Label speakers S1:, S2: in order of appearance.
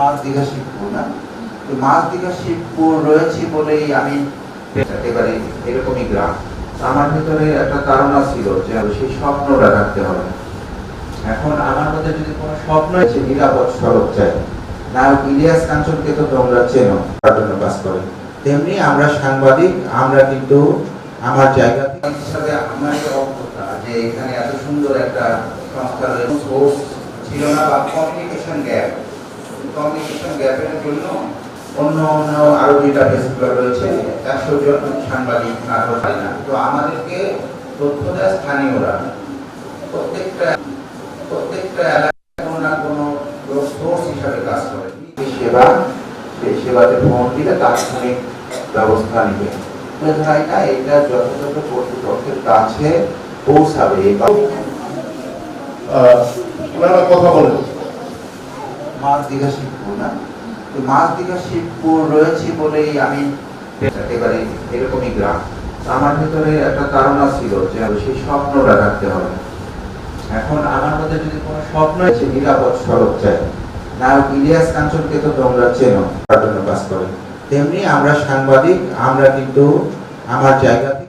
S1: মাছ দীঘা শিবপুর না? তো মাছ দীঘা শিবপুর রয়েছি বলেই আমি একেবারে এরকমই গ্রাম। আমার ভিতরে একটা ধারণা ছিল যে সেই স্বপ্নটা রাখতে হবে। এখন আমার মধ্যে যদি কোনো স্বপ্ন আছে, নিরাপদ সড়ক চাই। নায়ক ইলিয়াস কাঞ্চনকে তো তোমরা চেনো, তার জন্য কাজ করে। তেমনি আমরা সাংবাদিক, আমরা কিন্তু আমার জায়গা হিসাবে আমার অজ্ঞতা যে এখানে এত সুন্দর একটা সংস্থা রয়েছে ছিল না, বা কমিউনিকেশন গ্যাপ কমিউনিকেশন গ্যাপের জন্য অন্য অন্য আরও দুইটা প্রেস রয়েছে, একশো জন সাংবাদিক আরও পাই না তো আমাদেরকে তথ্য দেয় স্থানীয়রা, প্রত্যেকটা প্রত্যেকটা এলাকায় কোনো না কোনো সোর্স হিসাবে কাজ করে। সেবা সেই সেবাতে ফোন দিলে তাৎক্ষণিক ব্যবস্থা নিবে। এটা যথাযথ কর্তৃপক্ষের কাছে পৌঁছাবে।
S2: কথা বলেন।
S1: মাছ দীঘা শিবপুর, না? তো মাছ দীঘা শিবপুর রয়েছি বলেই আমি একেবারে এরকমই গ্রাম। আমার ভিতরে একটা ধারণা ছিল যে সেই স্বপ্নটা রাখতে হবে। এখন আমার মধ্যে যদি কোনো স্বপ্ন আছে, নিরাপদ সড়ক চাই। নায়ক ইলিয়াস কাঞ্চনকে তো তোমরা চেনো, তার জন্য কাজ করে। তেমনি আমরা সাংবাদিক, আমরা কিন্তু আমার জায়গা